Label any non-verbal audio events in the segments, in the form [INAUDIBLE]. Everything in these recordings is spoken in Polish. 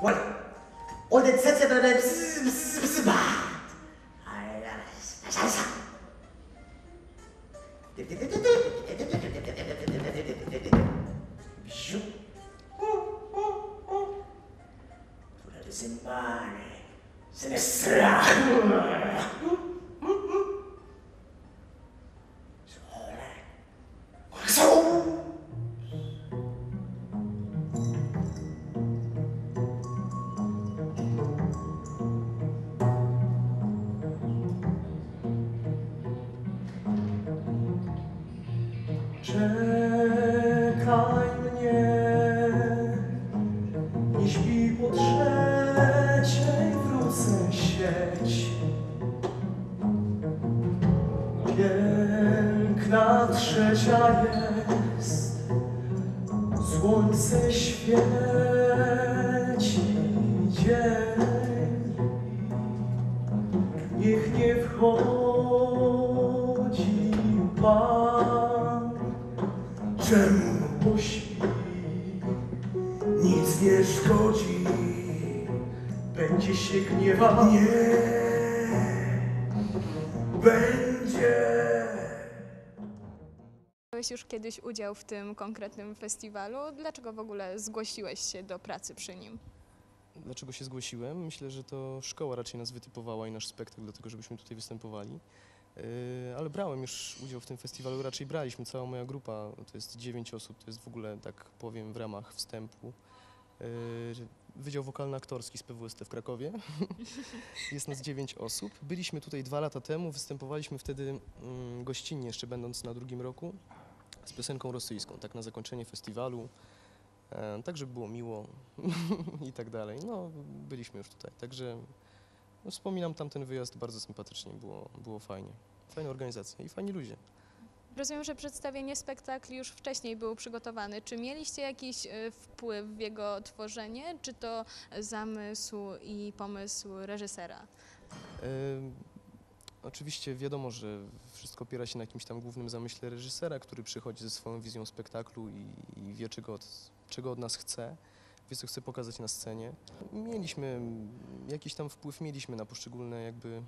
Voilà. Und jetzt setzt er bei der Scheiße. Oder das sind meine. Sind es Czekaj mnie, nie śpi po trzeciej, wrócę sieć. Piękna trzecia jest, słońce świeci dzień. Niech nie wchodzi pan, czemu pośpi, nic nie szkodzi, będzie się gniewał, nie, będzie. Brałeś już kiedyś udział w tym konkretnym festiwalu. Dlaczego w ogóle zgłosiłeś się do pracy przy nim? Dlaczego się zgłosiłem? Myślę, że to szkoła raczej nas wytypowała i nasz spektakl do tego, żebyśmy tutaj występowali. Yy, Ale brałem już udział w tym festiwalu, raczej braliśmy, cała moja grupa, to jest dziewięć osób, to jest w ogóle, tak powiem, w ramach wstępu. Yy, Wydział Wokalno-Aktorski z PWST w Krakowie. [LAUGHS] Jest nas dziewięć osób. Byliśmy tutaj dwa lata temu, występowaliśmy wtedy mm, gościnnie, jeszcze będąc na drugim roku, z piosenką rosyjską, tak na zakończenie festiwalu. E, tak, żeby było miło [LAUGHS] i tak dalej. No, byliśmy już tutaj, także no, wspominam tamten wyjazd bardzo sympatycznie, było, było fajnie. Fajna organizacja i fajni ludzie. Rozumiem, że przedstawienie spektakli już wcześniej było przygotowane. Czy mieliście jakiś e, wpływ w jego tworzenie, czy to zamysł i pomysł reżysera? Oczywiście wiadomo, że wszystko opiera się na jakimś tam głównym zamyśle reżysera, który przychodzi ze swoją wizją spektaklu i, i wie, czego od, czego od nas chce, co chce pokazać na scenie. Mieliśmy jakiś tam wpływ, mieliśmy na poszczególne jakby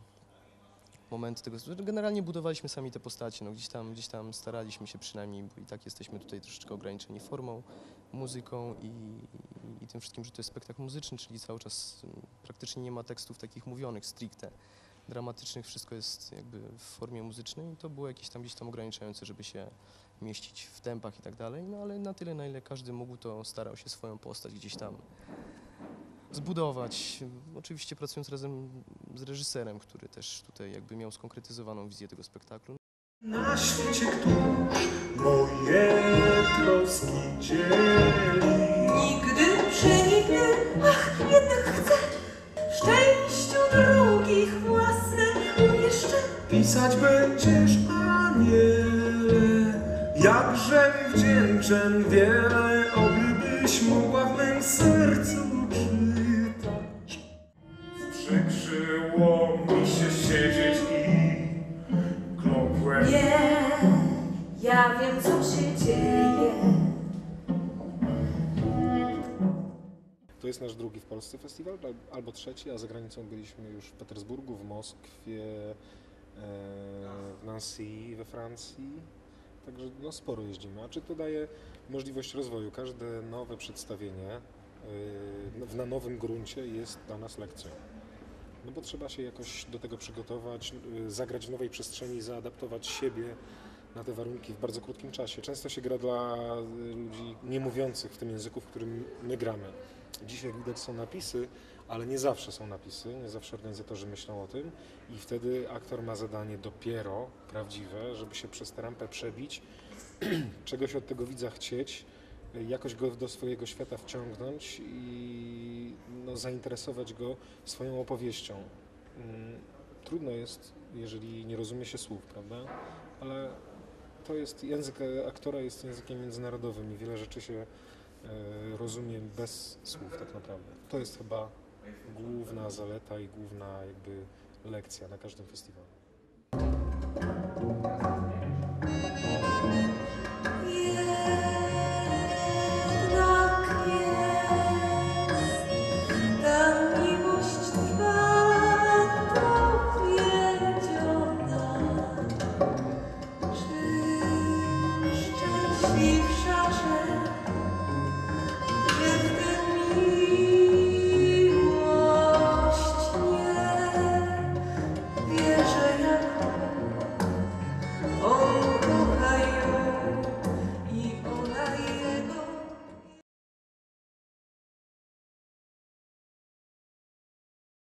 momenty tego. Generalnie budowaliśmy sami te postacie, no gdzieś tam, gdzieś tam staraliśmy się przynajmniej, bo i tak jesteśmy tutaj troszeczkę ograniczeni formą, muzyką i, i, i tym wszystkim, że to jest spektakl muzyczny, czyli cały czas praktycznie nie ma tekstów takich mówionych stricte dramatycznych, wszystko jest jakby w formie muzycznej i to było jakieś tam gdzieś tam ograniczające, żeby się mieścić w tempach i tak dalej, no ale na tyle, na ile każdy mógł, to starał się swoją postać gdzieś tam zbudować. Oczywiście pracując razem z reżyserem, który też tutaj jakby miał skonkretyzowaną wizję tego spektaklu. Na świecie któż moje troski dzieli. Nigdy przeniknę, ach, jednak Pisać będziesz, aniele, jakże wdzięczem wiele, obyś mogła w mym sercu czytać. Przykrzyło mi się siedzieć i kląkłem. Nie, ja wiem co się dzieje. To jest nasz drugi w Polsce festiwal, al- albo trzeci, a za granicą byliśmy już w Petersburgu, w Moskwie, w Nancy we Francji. Także no, sporo jeździmy. A czy to daje możliwość rozwoju? Każde nowe przedstawienie e, w- na nowym gruncie jest dla nas lekcją. No bo trzeba się jakoś do tego przygotować, e, zagrać w nowej przestrzeni, zaadaptować siebie na te warunki w bardzo krótkim czasie. Często się gra dla e, ludzi niemówiących w tym języku, w którym my gramy. Dzisiaj widać są napisy, ale nie zawsze są napisy, nie zawsze organizatorzy myślą o tym i wtedy aktor ma zadanie dopiero prawdziwe, żeby się przez tę rampę przebić, [CLEARS THROAT] czegoś od tego widza chcieć, jakoś go do swojego świata wciągnąć i no, zainteresować go swoją opowieścią. Mm, Trudno jest, jeżeli nie rozumie się słów, prawda? Ale to jest język aktora jest językiem międzynarodowym i wiele rzeczy się e, rozumie bez słów tak naprawdę. To jest chyba główna zaleta i główna jakby lekcja na każdym festiwalu.